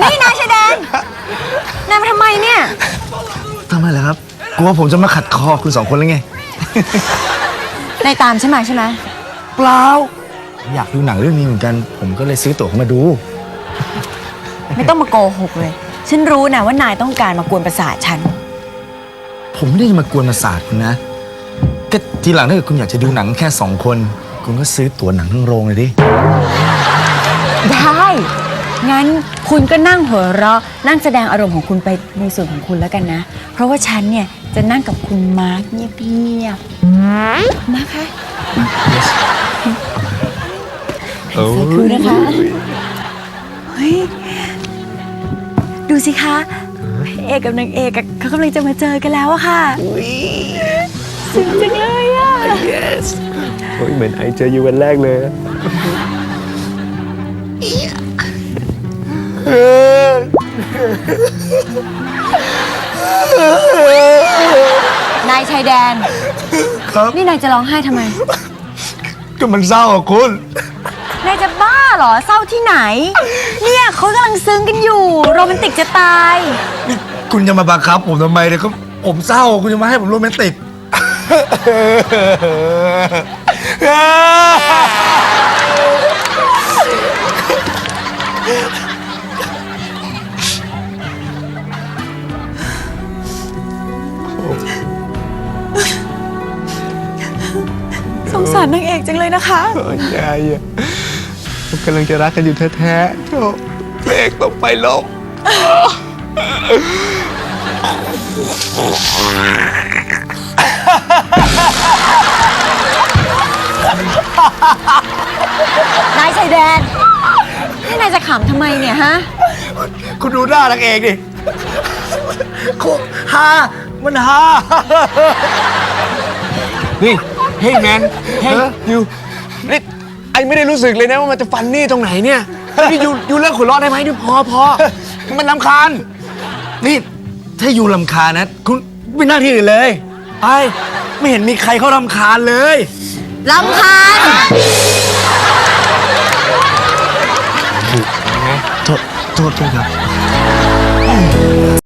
นี่นายชายแดนนายมาทำไมเนี่ย ทำไมล่ะครับ กลัวผมจะมาขัดคอคุณสองคนแล้วไง นายตามใช่ไหมใช่ไหมเปล่า อยากดูหนังเรื่องนี้เหมือนกัน ผมก็เลยซื้อตั๋วเข้ามาดู ไม่ต้องมาโกหกเลย ฉันรู้นะว่านายต้องการมากวนประสาทฉัน ผมไม่ได้มากวนประสาทคุณนะ ก็ทีหลังถ้าเกิดคุณอยากจะดูหนังแค่สองคน คุณก็ซื้อตั๋วหนังทั้งโรงเลยดิ ได้ งั้นคุณก็นั่งหัวเราะนั่งแสดงอารมณ์ของคุณไปในส่วนของคุณแล้วกันนะ เพราะว่าฉันเนี่ยจะนั่งกับคุณมาร์คเงียบๆมาร์คคะใส่คือนะคะ เฮ้ย ดูสิคะพระเอกกับนางเอกอะเขากำลังจะมาเจอกันแล้วอะค่ะส วยจังเลยอะโอ้ยเหมือนไอเจออยู่วันแรกเลยนายชายแดน ครับ นี่นายจะร้องไห้ทำไม ก็มันเศร้าอะคุณ นายจะบ้าเหรอเศร้าที่ไหน เนี่ยเขากำลังซึ้งกันอยู่ โรแมนติกจะตาย นี่คุณจะมาบังคับผมทำไมเนี่ยก็ผมเศร้าคุณจะมาให้ผมโรแมนติก สงสารนางเอกจังเลยนะคะ โอ้ยยายอะผมกำลังจะรักกันอยู่แท้ๆโธ่พระเอกตกไปลงนายชายแดนนี่นายจะขำทำไมเนี่ยฮะ คุณดูหน้านางเอกดิโคฮามันฮานี่เฮ้ยแมนเฮ้ยยูนี่ไอไม่ได้รู้สึกเลยนะว่ามันจะฟันนี่ตรงไหนเนี่ยนี่ยูยูเลิกหัวเราะได้ไหมนี่พอพอมันลำคาญ นี่ถ้าอยู่ลำคาญนะ คุณไม่หน้าที่อื่นเลยไปไม่เห็นมีใครเขาลำคาญเลยลำคาญ ถูกโทษ โทษด้วยครับ